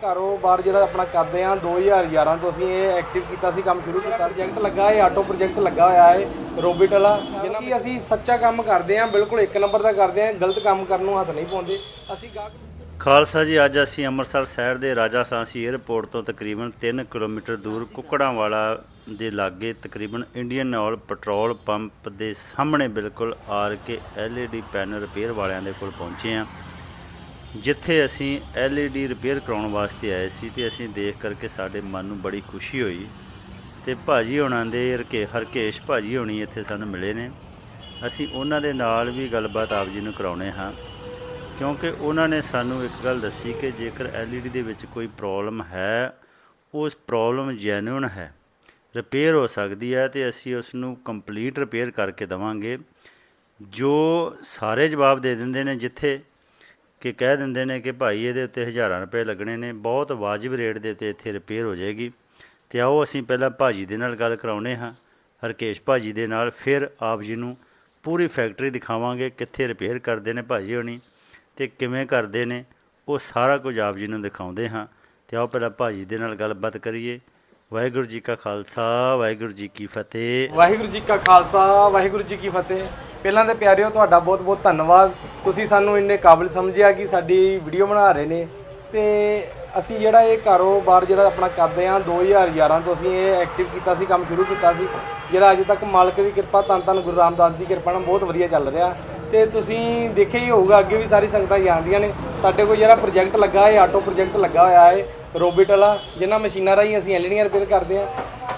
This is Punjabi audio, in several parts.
ਕਾਰੋਬਾਰ ਜਿਹੜਾ ਆਪਣਾ ਕਰਦੇ ਆ 2011 ਤੋਂ ਅਸੀਂ ਇਹ ਐਕਟਿਵ ਕੀਤਾ ਸੀ, ਕੰਮ ਸ਼ੁਰੂ ਕੀਤਾ ਪ੍ਰੋਜੈਕਟ ਲੱਗਾ ਹੈ ਆਟੋ ਪ੍ਰੋਜੈਕਟ ਲੱਗਾ ਹੋਇਆ ਹੈ ਰੋਬਿਟ ਵਾਲਾ। ਜਿਹਨਾਂ ਕਿ ਅਸੀਂ ਸੱਚਾ ਕੰਮ ਕਰਦੇ ਆ, ਬਿਲਕੁਲ ਇੱਕ ਨੰਬਰ ਦਾ ਕਰਦੇ ਆ, ਗਲਤ ਕੰਮ ਕਰਨ ਨੂੰ ਹੱਥ ਨਹੀਂ ਪਾਉਂਦੇ। ਅਸੀਂ ਗਾਹਕ ਖਾਲਸਾ ਜੀ, ਅੱਜ ਅਸੀਂ ਅੰਮ੍ਰਿਤਸਰ ਸ਼ਹਿਰ ਦੇ ਰਾਜਾ ਸਾਂਸੀ 에ਅਰਪੋਰਟ ਤੋਂ ਤਕਰੀਬਨ 3 ਕਿਲੋਮੀਟਰ ਦੂਰ ਕੁੱਕੜਾਂਵਾਲਾ ਦੇ ਲਾਗੇ ਤਕਰੀਬਨ ਇੰਡੀਅਨ ਆਇਲ ਪੈਟਰੋਲ ਪੰਪ ਦੇ ਸਾਹਮਣੇ ਬਿਲਕੁਲ R K LED panel repair ਵਾਲਿਆਂ ਦੇ ਕੋਲ ਪਹੁੰਚੇ ਹਾਂ ਜਿੱਥੇ ਅਸੀਂ LED ਰਿਪੇਅਰ ਕਰਾਉਣ ਵਾਸਤੇ ਆਏ ਸੀ ਤੇ ਅਸੀਂ ਦੇਖ ਕਰਕੇ ਸਾਡੇ ਮਨ ਨੂੰ ਬੜੀ ਖੁਸ਼ੀ ਹੋਈ ਤੇ ਭਾਜੀ ਹੋਣਾ ਦੇ ਰਕੇ ਹਰਕੇਸ਼ ਭਾਜੀ ਹੋਣੀ ਇੱਥੇ ਸਾਨੂੰ ਮਿਲੇ ਨੇ। ਅਸੀਂ ਉਹਨਾਂ ਦੇ ਨਾਲ ਵੀ ਗੱਲਬਾਤ ਆਪ ਜੀ ਨੂੰ ਕਰਾਉਣੇ ਹਾਂ, ਕਿਉਂਕਿ ਉਹਨਾਂ ਨੇ ਸਾਨੂੰ ਇੱਕ ਗੱਲ ਦੱਸੀ ਕਿ ਜੇਕਰ LED ਦੇ ਵਿੱਚ ਕੋਈ ਪ੍ਰੋਬਲਮ ਹੈ, ਉਸ ਪ੍ਰੋਬਲਮ ਜੈਨੂਇਨ ਹੈ, ਰਿਪੇਅਰ ਹੋ ਸਕਦੀ ਹੈ ਤੇ ਅਸੀਂ ਉਸ ਨੂੰ ਕੰਪਲੀਟ ਰਿਪੇਅਰ ਕਰਕੇ ਦਵਾਂਗੇ, ਜੋ ਸਾਰੇ ਜਵਾਬ ਦੇ ਦਿੰਦੇ ਨੇ ਜਿੱਥੇ ਕਿ ਕਹਿ ਦਿੰਦੇ ਨੇ ਕਿ ਭਾਈ ਇਹਦੇ ਉੱਤੇ ਹਜ਼ਾਰਾਂ ਰੁਪਏ ਲੱਗਣੇ ਨੇ, ਬਹੁਤ ਵਾਜਿਬ ਰੇਟ ਦੇ ਉੱਤੇ ਇੱਥੇ ਰਿਪੇਅਰ ਹੋ ਜਾਏਗੀ। ਤੇ ਆਓ ਅਸੀਂ ਪਹਿਲਾਂ ਭਾਜੀ ਦੇ ਨਾਲ ਗੱਲ ਕਰਾਉਨੇ ਹਾਂ, ਹਰਕੇਸ਼ ਭਾਜੀ ਦੇ ਨਾਲ, ਫਿਰ ਆਪ ਜੀ ਨੂੰ ਪੂਰੀ ਫੈਕਟਰੀ ਦਿਖਾਵਾਂਗੇ ਕਿੱਥੇ ਰਿਪੇਅਰ ਕਰਦੇ ਨੇ ਭਾਜੀ ਹੋਣੀ ਤੇ ਕਿਵੇਂ ਕਰਦੇ ਨੇ, ਉਹ ਸਾਰਾ ਕੁਝ ਆਪ ਜੀ ਨੂੰ ਦਿਖਾਉਂਦੇ ਹਾਂ। ਤੇ ਆਓ ਪਹਿਲਾਂ ਭਾਜੀ ਦੇ ਨਾਲ ਗੱਲਬਾਤ ਕਰੀਏ। ਵਾਹਿਗੁਰੂ ਜੀ ਕਾ ਖਾਲਸਾ, ਵਾਹਿਗੁਰੂ ਜੀ ਕੀ ਫਤਿਹ। ਵਾਹਿਗੁਰੂ ਜੀ ਕਾ ਖਾਲਸਾ, ਵਾਹਿਗੁਰੂ ਜੀ ਕੀ ਫਤਿਹ। ਪਹਿਲਾਂ ਤੇ ਪਿਆਰਿਓ, ਤੁਹਾਡਾ ਬਹੁਤ ਬਹੁਤ ਧੰਨਵਾਦ। ਤੁਸੀਂ ਸਾਨੂੰ ਇੰਨੇ ਕਾਬਿਲ ਸਮਝਿਆ ਕਿ ਸਾਡੀ ਵੀਡੀਓ ਬਣਾ ਰਹੇ ਨੇ। ਤੇ ਅਸੀਂ ਜਿਹੜਾ ਇਹ ਕਾਰੋਬਾਰ ਜਿਹੜਾ ਆਪਣਾ ਕਰਦੇ ਆ 2011 ਤੋਂ ਅਸੀਂ ਇਹ ਐਕਟਿਵ ਕੀਤਾ ਸੀ, ਕੰਮ ਸ਼ੁਰੂ ਕੀਤਾ ਸੀ, ਜਿਹੜਾ ਅਜੇ ਤੱਕ ਮਾਲਕ ਦੀ ਕਿਰਪਾ ਧੰਨ ਧੰਨ ਗੁਰੂ ਰਾਮਦਾਸ ਦੀ ਕਿਰਪਾ ਨਾਲ ਬਹੁਤ ਵਧੀਆ ਚੱਲ ਰਿਹਾ। ਤੇ ਤੁਸੀਂ ਦੇਖਿਆ ਹੀ ਹੋਊਗਾ, ਅੱਗੇ ਵੀ ਸਾਰੀ ਸੰਗਤਾਂ ਜਾਣਦੀਆਂ ਨੇ। ਸਾਡੇ ਕੋਲ ਜਿਹੜਾ ਪ੍ਰੋਜੈਕਟ ਲੱਗਾ ਹੈ ਆਟੋ ਪ੍ਰੋਜੈਕਟ ਲੱਗਾ ਹੋਇਆ ਹੈ ਰੋਬਿਟ ਵਾਲਾ, ਜਿਨ੍ਹਾਂ ਮਸ਼ੀਨਾਂ ਰਾਹੀਂ ਅਸੀਂ ਐਲਡੀਆਂ ਰਿਪੇਅਰ ਕਰਦੇ ਆ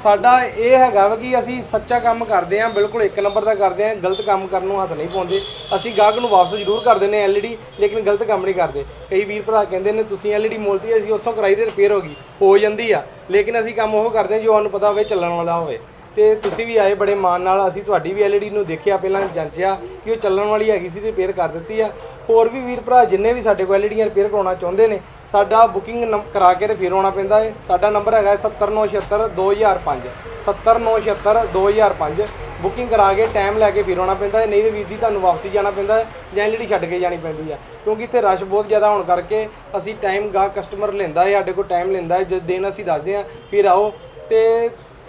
ਸਾਡਾ ਇਹ ਹੈਗਾ ਵਾ ਕਿ ਅਸੀਂ ਸੱਚਾ ਕੰਮ ਕਰਦੇ ਆ ਬਿਲਕੁਲ ਇੱਕ ਨੰਬਰ ਦਾ ਕਰਦੇ ਆ ਗਲਤ ਕੰਮ ਕਰਨ ਨੂੰ ਹੱਥ ਨਹੀਂ ਪਾਉਂਦੇ। ਅਸੀਂ ਗਾਹਕ ਨੂੰ ਵਾਪਸ ਜ਼ਰੂਰ ਕਰ ਦਿੰਦੇ ਐਲਈਡੀ ਲੇਕਿਨ ਗਲਤ ਕੰਮ ਨਹੀਂ ਕਰਦੇ। ਕਈ ਵੀਰ ਭਰਾ ਕਹਿੰਦੇ ਨੇ, ਤੁਸੀਂ ਐਲਈਡੀ ਮੋਲਤੀ ਅਸੀਂ ਉੱਥੋਂ ਕਰਾਈ ਦੇ ਰਿਪੇਅਰ ਹੋ ਗਈ। ਹੋ ਜਾਂਦੀ ਆ, ਲੇਕਿਨ ਅਸੀਂ ਕੰਮ ਉਹ ਕਰਦੇ ਆ ਜੋ ਸਾਨੂੰ ਪਤਾ ਹੋਵੇ, ਚੱਲਣ ਵਾਲਾ ਹੋਵੇ। ਤੇ ਤੁਸੀਂ ਵੀ ਆਏ ਬੜੇ ਮਾਣ ਨਾਲ, ਅਸੀਂ ਤੁਹਾਡੀ ਵੀ ਐਲਈਡੀ ਨੂੰ ਦੇਖਿਆ, ਪਹਿਲਾਂ ਜਾਂਚਿਆ ਕਿ ਉਹ ਚੱਲਣ ਵਾਲੀ ਹੈਗੀ ਸੀ ਤੇ ਰਿਪੇਅਰ ਕਰ ਦਿੱਤੀ ਆ। ਹੋਰ ਵੀ ਵੀਰ ਭਰਾ, ਜਿੰਨੇ ਵੀ ਸਾਡੇ ਕੋਲ ਐਲਈਡੀਆਂ ਰਿਪੇਅਰ ਕਰਾਉਣਾ ਚਾਹੁੰਦੇ ਨੇ, ਸਾਡਾ ਬੁਕਿੰਗ ਕਰਾ ਕੇ ਰਿਪੇਅਰ ਆਉਣਾ ਪੈਂਦਾ ਹੈ ਸਾਡਾ ਨੰਬਰ ਹੈਗਾ 70976 2005 70976 ਬੁਕਿੰਗ ਕਰਾ ਕੇ ਟਾਈਮ ਲੈ ਕੇ ਫਿਰ ਆਉਣਾ ਪੈਂਦਾ ਹੈ ਨਹੀਂ ਤੇ ਵੀਰ ਜੀ, ਤੁਹਾਨੂੰ ਵਾਪਸੀ ਜਾਣਾ ਪੈਂਦਾ ਹੈ ਜਾਂ ਐਲਈਡੀ ਛੱਡ ਕੇ ਜਾਣੀ ਪੈਂਦੀ ਹੈ ਕਿਉਂਕਿ ਇੱਥੇ ਰਸ਼ ਬਹੁਤ ਜ਼ਿਆਦਾ ਹੋਣ ਕਰਕੇ ਅਸੀਂ ਟਾਈਮ ਗਾ ਕਸਟਮਰ ਲੈਂਦਾ ਹੈ ਸਾਡੇ ਕੋਲ ਟਾਈਮ ਲੈਂਦਾ ਹੈ ਜਦ ਦਿਨ ਅਸੀਂ ਦੱਸਦੇ ਹਾਂ ਫਿਰ ਆਓ। ਤੇ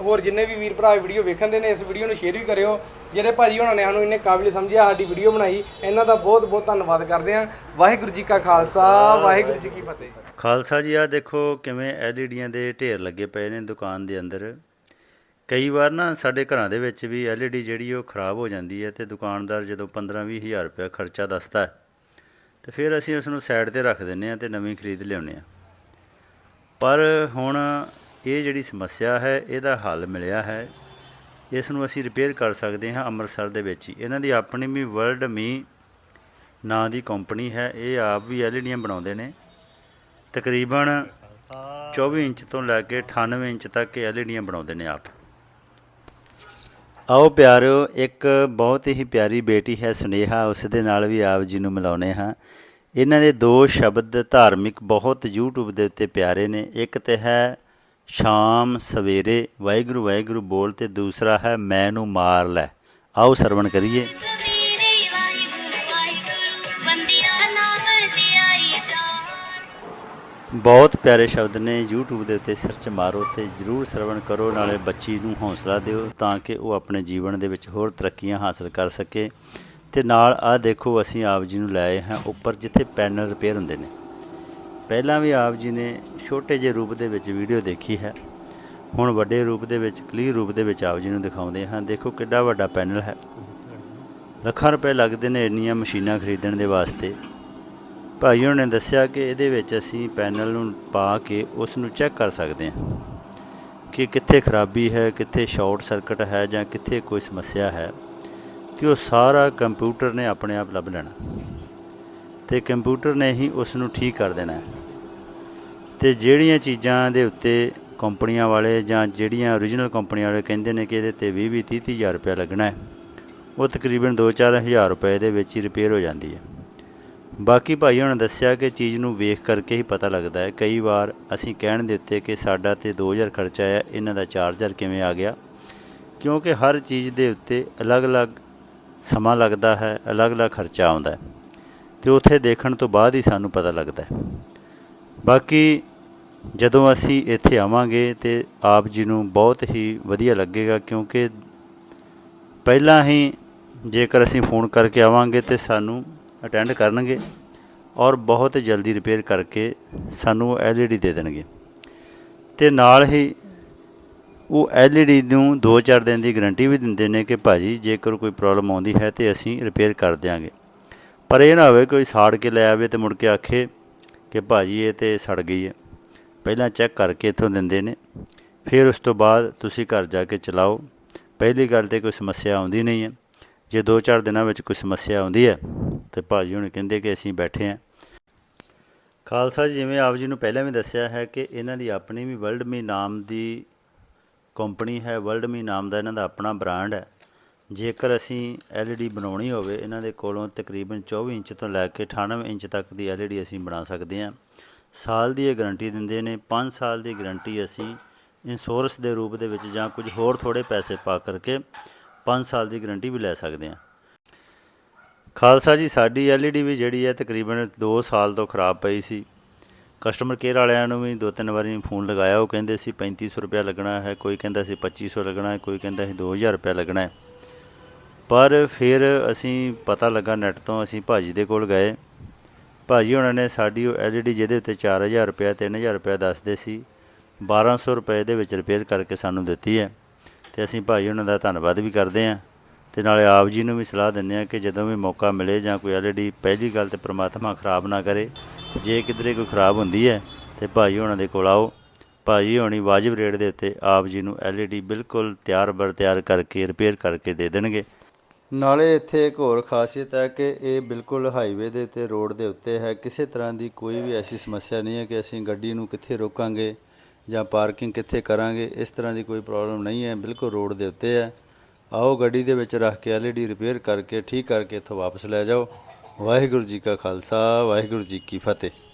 ਹੋਰ ਜਿੰਨੇ ਵੀ ਵੀਰ ਭਰਾ ਵੀਡੀਓ ਵੇਖਣ ਦੇ ਨੇ, ਇਸ ਵੀਡੀਓ ਨੂੰ ਸ਼ੇਅਰ ਵੀ ਕਰਿਓ। ਜਿਹੜੇ ਭਾਜੀ ਉਹਨਾਂ ਨੇ ਸਾਨੂੰ ਇੰਨੇ ਕਾਬਿਲ ਸਮਝਿਆ, ਸਾਡੀ ਵੀਡੀਓ ਬਣਾਈ। ਇਹਨਾਂ ਦਾ ਬਹੁਤ ਬਹੁਤ ਧੰਨਵਾਦ ਕਰਦੇ ਹਾਂ। ਵਾਹਿਗੁਰੂ ਜੀ ਕਾ ਖਾਲਸਾ, ਵਾਹਿਗੁਰੂ ਜੀ ਕੀ ਫਤਿਹ। ਖਾਲਸਾ ਜੀ ਆ ਦੇਖੋ ਕਿਵੇਂ ਐਲਈਡੀਆਂ ਦੇ ਢੇਰ ਲੱਗੇ ਪਏ ਨੇ ਦੁਕਾਨ ਦੇ ਅੰਦਰ। ਕਈ ਵਾਰ ਨਾ ਸਾਡੇ ਘਰਾਂ ਦੇ ਵਿੱਚ ਵੀ ਐਲਈਡੀ ਜਿਹੜੀ ਉਹ ਖਰਾਬ ਹੋ ਜਾਂਦੀ ਹੈ ਤੇ ਦੁਕਾਨਦਾਰ ਜਦੋਂ 15-20 ਹਜ਼ਾਰ ਰੁਪਏ ਖਰਚਾ ਦੱਸਦਾ ਹੈ, ਤੇ ਫਿਰ ਅਸੀਂ ਉਸ ਨੂੰ ਸਾਈਡ ਤੇ ਰੱਖ ਦਿੰਨੇ ਆ ਤੇ ਨਵੀਂ ਖਰੀਦ ਲਿਆਉਂਦੇ ਆ ਪਰ ਹੁਣ ਇਹ ਜਿਹੜੀ ਸਮੱਸਿਆ ਹੈ, ਇਹਦਾ ਹੱਲ ਮਿਲਿਆ ਹੈ। ਇਸ ਨੂੰ ਅਸੀਂ ਰਿਪੇਅਰ ਕਰ ਸਕਦੇ ਹਾਂ ਅੰਮ੍ਰਿਤਸਰ ਦੇ ਵਿੱਚ ਹੀ। ਇਹਨਾਂ ਦੀ ਆਪਣੀ ਵੀ ਵਰਲਡ ਮੀ ਨਾਂ ਦੀ ਕੰਪਨੀ ਹੈ। ਇਹ ਆਪ ਵੀ ਐਲਈਡੀਆਂ ਬਣਾਉਂਦੇ ਨੇ। ਤਕਰੀਬਨ 24 ਇੰਚ ਤੋਂ ਲੈ ਕੇ 98 ਇੰਚ ਤੱਕ ਇਹ ਐਲਈਡੀਆਂ ਬਣਾਉਂਦੇ ਨੇ ਆਪ। ਆਓ ਪਿਆਰਿਓ, ਇੱਕ ਬਹੁਤ ਹੀ ਪਿਆਰੀ ਬੇਟੀ ਹੈ, ਸੁਨੇਹਾ, ਉਸ ਦੇ ਨਾਲ ਵੀ ਆਪ ਜੀ ਨੂੰ ਮਿਲਾਉਨੇ ਹਾਂ। ਇਹਨਾਂ ਦੇ ਦੋ ਸ਼ਬਦ ਧਾਰਮਿਕ ਬਹੁਤ YouTube ਦੇ ਉੱਤੇ ਪਿਆਰੇ ਨੇ। ਇੱਕ ਤੇ ਹੈ ਸ਼ਾਮ ਸਵੇਰੇ ਵਾਹਿਗੁਰੂ ਵਾਹਿਗੁਰੂ ਬੋਲ ਤੇ ਦੂਸਰਾ ਹੈ ਮੈਂ ਨੂੰ ਮਾਰ ਲੈ। ਆਓ ਸਰਵਣ ਕਰੀਏ। ਬਹੁਤ ਪਿਆਰੇ ਸ਼ਬਦ ਨੇ YouTube ਦੇ ਉੱਤੇ ਸਰਚ ਮਾਰੋ ਤੇ ਜਰੂਰ ਸਰਵਣ ਕਰੋ ਨਾਲੇ ਬੱਚੀ ਨੂੰ ਹੌਸਲਾ ਦਿਓ ਤਾਂ ਕਿ ਉਹ ਆਪਣੇ ਜੀਵਨ ਦੇ ਵਿੱਚ ਹੋਰ ਤਰੱਕੀਆਂ ਹਾਸਲ ਕਰ ਸਕੇ। ਤੇ ਨਾਲ ਆ ਦੇਖੋ ਅਸੀਂ ਆਪ ਜੀ ਨੂੰ ਲਾਏ ਹਾਂ ਉੱਪਰ ਜਿੱਥੇ ਪੈਨਲ ਰਿਪੇਅਰ ਹੁੰਦੇ ਨੇ। ਪਹਿਲਾਂ ਵੀ ਆਪ ਜੀ ਨੇ ਛੋਟੇ ਜਿਹੇ ਰੂਪ ਦੇ ਵਿੱਚ ਵੀਡੀਓ ਦੇਖੀ ਹੈ। ਹੁਣ ਵੱਡੇ ਰੂਪ ਦੇ ਵਿੱਚ, ਕਲੀਅਰ ਰੂਪ ਦੇ ਵਿੱਚ ਆਪ ਜੀ ਨੂੰ ਦਿਖਾਉਂਦੇ ਹਾਂ। ਦੇਖੋ ਕਿੱਡਾ ਵੱਡਾ ਪੈਨਲ ਹੈ। ਲੱਖਾਂ ਰੁਪਏ ਲੱਗਦੇ ਨੇ ਇੰਨੀਆਂ ਮਸ਼ੀਨਾਂ ਖਰੀਦਣ ਦੇ ਵਾਸਤੇ। ਭਾਈ ਹੋਣਾ ਨੇ ਦੱਸਿਆ ਕਿ ਇਹਦੇ ਵਿੱਚ ਅਸੀਂ ਪੈਨਲ ਨੂੰ ਪਾ ਕੇ ਉਸ ਨੂੰ ਚੈੱਕ ਕਰ ਸਕਦੇ ਹਾਂ ਕਿ ਕਿੱਥੇ ਖਰਾਬੀ ਹੈ, ਕਿੱਥੇ ਸ਼ਾਰਟ ਸਰਕਟ ਹੈ ਜਾਂ ਕਿੱਥੇ ਕੋਈ ਸਮੱਸਿਆ ਹੈ ਤੇ ਉਹ ਸਾਰਾ ਕੰਪਿਊਟਰ ਨੇ ਆਪਣੇ ਆਪ ਲੱਭ ਲੈਣਾ ਤੇ ਕੰਪਿਊਟਰ ਨੇ ਹੀ ਉਸ ਨੂੰ ਠੀਕ ਕਰ ਦੇਣਾ ਹੈ। ਤੇ ਜਿਹੜੀਆਂ ਚੀਜ਼ਾਂ ਦੇ ਉੱਤੇ ਕੰਪਨੀਆਂ ਵਾਲੇ ਜਾਂ ਜਿਹੜੀਆਂ origignal ਕੰਪਨੀਆਂ ਵਾਲੇ ਕਹਿੰਦੇ ਨੇ ਕਿ ਇਹਦੇ ਤੇ 20 20 30 ਹਜ਼ਾਰ ਰੁਪਏ ਲੱਗਣਾ ਹੈ, ਉਹ ਤਕਰੀਬਨ 2-4 ਹਜ਼ਾਰ ਰੁਪਏ ਦੇ ਵਿੱਚ ਹੀ ਰਿਪੇਅਰ ਹੋ ਜਾਂਦੀ ਹੈ। ਬਾਕੀ ਭਾਈ ਉਹਨਾਂ ਦੱਸਿਆ ਕਿ ਚੀਜ਼ ਨੂੰ ਵੇਖ ਕਰਕੇ ਹੀ ਪਤਾ ਲੱਗਦਾ ਹੈ। ਕਈ ਵਾਰ ਅਸੀਂ ਕਹਿਣ ਦੇ ਉੱਤੇ ਕਿ ਸਾਡਾ ਤੇ 2000 ਖਰਚਾ ਆਇਆ, ਇਹਨਾਂ ਦਾ 4000 ਕਿਵੇਂ ਆ ਗਿਆ? ਕਿਉਂਕਿ ਹਰ ਚੀਜ਼ ਦੇ ਉੱਤੇ ਅਲੱਗ-ਅਲੱਗ ਸਮਾਂ ਲੱਗਦਾ ਹੈ, ਅਲੱਗ-ਅਲੱਗ ਖਰਚਾ ਆਉਂਦਾ ਹੈ, ਤੇ ਉੱਥੇ ਦੇਖਣ ਤੋਂ ਬਾਅਦ ਹੀ ਸਾਨੂੰ ਪਤਾ ਲੱਗਦਾ ਹੈ। ਬਾਕੀ ਜਦੋਂ ਅਸੀਂ ਇੱਥੇ ਆਵਾਂਗੇ ਤੇ ਆਪ ਜੀ ਨੂੰ ਬਹੁਤ ਹੀ ਵਧੀਆ ਲੱਗੇਗਾ ਕਿਉਂਕਿ ਪਹਿਲਾਂ ਹੀ ਜੇਕਰ ਅਸੀਂ ਫੋਨ ਕਰਕੇ ਆਵਾਂਗੇ ਤੇ ਸਾਨੂੰ ਅਟੈਂਡ ਕਰਨਗੇ ਔਰ ਬਹੁਤ ਜਲਦੀ ਰਿਪੇਅਰ ਕਰਕੇ ਸਾਨੂੰ ਐਲਈਡੀ ਦੇ ਦੇਣਗੇ। ਤੇ ਨਾਲ ਹੀ ਉਹ ਐਲਈਡੀ ਨੂੰ 2-4 ਦਿਨ ਦੀ ਗਾਰੰਟੀ ਵੀ ਦਿੰਦੇ ਨੇ ਕਿ ਭਾਜੀ ਜੇਕਰ ਕੋਈ ਪ੍ਰੋਬਲਮ ਆਉਂਦੀ ਹੈ ਤੇ ਅਸੀਂ ਰਿਪੇਅਰ ਕਰ ਦਿਆਂਗੇ। ਪਰ ਇਹ ਨਾ ਹੋਵੇ ਕੋਈ ਸਾੜ ਕੇ ਲੈ ਆਵੇ ਤੇ ਮੁੜ ਕੇ ਆਖੇ ਕਿ ਭਾਜੀ ਇਹ ਤੇ ਸੜ ਗਈ ਹੈ। ਪਹਿਲਾਂ ਚੈੱਕ ਕਰਕੇ ਇੱਥੋਂ ਦਿੰਦੇ ਨੇ। ਫਿਰ ਉਸ ਤੋਂ ਬਾਅਦ ਤੁਸੀਂ ਘਰ ਜਾ ਕੇ ਚਲਾਓ। ਪਹਿਲੀ ਗੱਲ ਤੇ ਕੋਈ ਸਮੱਸਿਆ ਆਉਂਦੀ ਨਹੀਂ ਹੈ। ਜੇ 2-4 ਦਿਨਾਂ ਵਿੱਚ ਕੋਈ ਸਮੱਸਿਆ ਆਉਂਦੀ ਹੈ, ਤੇ ਭਾਜੀ ਹੁਣ ਕਹਿੰਦੇ ਕਿ ਅਸੀਂ ਬੈਠੇ ਹਾਂ। ਖਾਲਸਾ ਜਿਵੇਂ ਆਪ ਜੀ ਨੂੰ ਪਹਿਲਾਂ ਵੀ ਦੱਸਿਆ ਹੈ ਕਿ ਇਹਨਾਂ ਦੀ ਆਪਣੀ ਵੀ ਵਰਲਡ ਮੀ ਨਾਮ ਦੀ ਕੰਪਨੀ ਹੈ ਵਰਲਡ ਮੀ ਨਾਮ ਦਾ ਇਹਨਾਂ ਦਾ ਆਪਣਾ ਬ੍ਰਾਂਡ ਹੈ। ਜੇਕਰ ਅਸੀਂ LED ਬਣਾਉਣੀ ਹੋਵੇ, ਇਹਨਾਂ ਦੇ ਕੋਲੋਂ ਤਕਰੀਬਨ 24 ਇੰਚ ਤੋਂ ਲੈ ਕੇ 98 ਇੰਚ ਤੱਕ ਦੀ LED ਅਸੀਂ ਬਣਾ ਸਕਦੇ ਹਾਂ। ਸਾਲ ਦੀ ਇਹ ਗਾਰੰਟੀ ਦਿੰਦੇ ਨੇ 5 ਸਾਲ ਦੀ ਗਾਰੰਟੀ ਅਸੀਂ ਇੰਸ਼ੋਰੈਂਸ ਦੇ ਰੂਪ ਦੇ ਵਿੱਚ ਜਾਂ ਕੁਝ ਹੋਰ ਥੋੜੇ ਪੈਸੇ ਪਾ ਕਰਕੇ 5 ਸਾਲ ਦੀ ਗਾਰੰਟੀ ਵੀ ਲੈ ਸਕਦੇ ਹਾਂ। ਖਾਲਸਾ ਜੀ, ਸਾਡੀ LED ਵੀ ਜਿਹੜੀ ਹੈ ਤਕਰੀਬਨ 2 ਸਾਲ ਤੋਂ ਖਰਾਬ ਪਈ ਸੀ। ਕਸਟਮਰ ਕੇਅਰ ਵਾਲਿਆਂ ਨੂੰ ਵੀ ਦੋ ਤਿੰਨ ਵਾਰੀ ਫੋਨ ਲਗਾਇਆ, ਉਹ ਕਹਿੰਦੇ ਸੀ 3500 ਰੁਪਇਆ ਲੱਗਣਾ ਹੈ, ਕੋਈ ਕਹਿੰਦਾ ਸੀ 2500 ਲੱਗਣਾ ਹੈ, ਕੋਈ ਕਹਿੰਦਾ ਸੀ 2000 ਰੁਪਇਆ ਲੱਗਣਾ ਹੈ। ਪਰ ਫਿਰ ਅਸੀਂ ਪਤਾ ਲੱਗਾ ਨੈਟ ਤੋਂ, ਅਸੀਂ ਭਾਜੀ ਦੇ ਕੋਲ ਗਏ। ਭਾਜੀ ਉਹਨਾਂ ਨੇ ਸਾਡੀ ਉਹ LED ਜਿਹਦੇ ਉੱਤੇ 4000 ਰੁਪਇਆ 3000 ਰੁਪਇਆ ਦੱਸਦੇ ਸੀ। 1200 ਰੁਪਏ ਦੇ ਵਿੱਚ ਰਿਪੇਅਰ ਕਰਕੇ ਸਾਨੂੰ ਦਿੱਤੀ ਹੈ। ਤੇ ਅਸੀਂ ਭਾਜੀ ਉਹਨਾਂ ਦਾ ਧੰਨਵਾਦ ਵੀ ਕਰਦੇ ਹਾਂ। ਤੇ ਨਾਲੇ ਆਪ ਜੀ ਨੂੰ ਵੀ ਸਲਾਹ ਦਿੰਦੇ ਹਾਂ ਕਿ ਜਦੋਂ ਵੀ ਮੌਕਾ ਮਿਲੇ ਜਾਂ ਕੋਈ LED ਪਹਿਲੀ ਗੱਲ ਤੇ ਪ੍ਰਮਾਤਮਾ ਖਰਾਬ ਨਾ ਕਰੇ, ਜੇ ਕਿਧਰੇ ਕੋਈ ਖਰਾਬ ਹੁੰਦੀ ਹੈ ਤੇ ਭਾਜੀ ਉਹਨਾਂ ਦੇ ਕੋਲ ਆਓ। ਭਾਜੀ ਹੋਣੀ ਵਾਜਿਬ ਰੇਟ ਦੇ ਉੱਤੇ ਆਪ ਜੀ ਨੂੰ LED ਬਿਲਕੁਲ ਤਿਆਰ ਬਰ ਤਿਆਰ ਕਰਕੇ ਰਿਪੇਅਰ ਕਰਕੇ ਦੇ ਦੇਣਗੇ। ਨਾਲੇ ਇੱਥੇ ਇੱਕ ਹੋਰ ਖਾਸੀਅਤ ਹੈ ਕਿ ਇਹ ਬਿਲਕੁਲ ਹਾਈਵੇ ਦੇ ਤੇ ਰੋਡ ਦੇ ਉੱਤੇ ਹੈ। ਕਿਸੇ ਤਰ੍ਹਾਂ ਦੀ ਕੋਈ ਵੀ ਐਸੀ ਸਮੱਸਿਆ ਨਹੀਂ ਹੈ ਕਿ ਅਸੀਂ ਗੱਡੀ ਨੂੰ ਕਿੱਥੇ ਰੋਕਾਂਗੇ ਜਾਂ ਪਾਰਕਿੰਗ ਕਿੱਥੇ ਕਰਾਂਗੇ, ਇਸ ਤਰ੍ਹਾਂ ਦੀ ਕੋਈ ਪ੍ਰੋਬਲਮ ਨਹੀਂ ਹੈ। ਬਿਲਕੁਲ ਰੋਡ ਦੇ ਉੱਤੇ ਹੈ। ਆਓ ਗੱਡੀ ਦੇ ਵਿੱਚ ਰੱਖ ਕੇ LED ਰਿਪੇਅਰ ਕਰਕੇ, ਠੀਕ ਕਰਕੇ ਇੱਥੋਂ ਵਾਪਸ ਲੈ ਜਾਓ। ਵਾਹਿਗੁਰੂ ਜੀ ਕਾ ਖਾਲਸਾ, ਵਾਹਿਗੁਰੂ ਜੀ ਕੀ ਫਤਿਹ।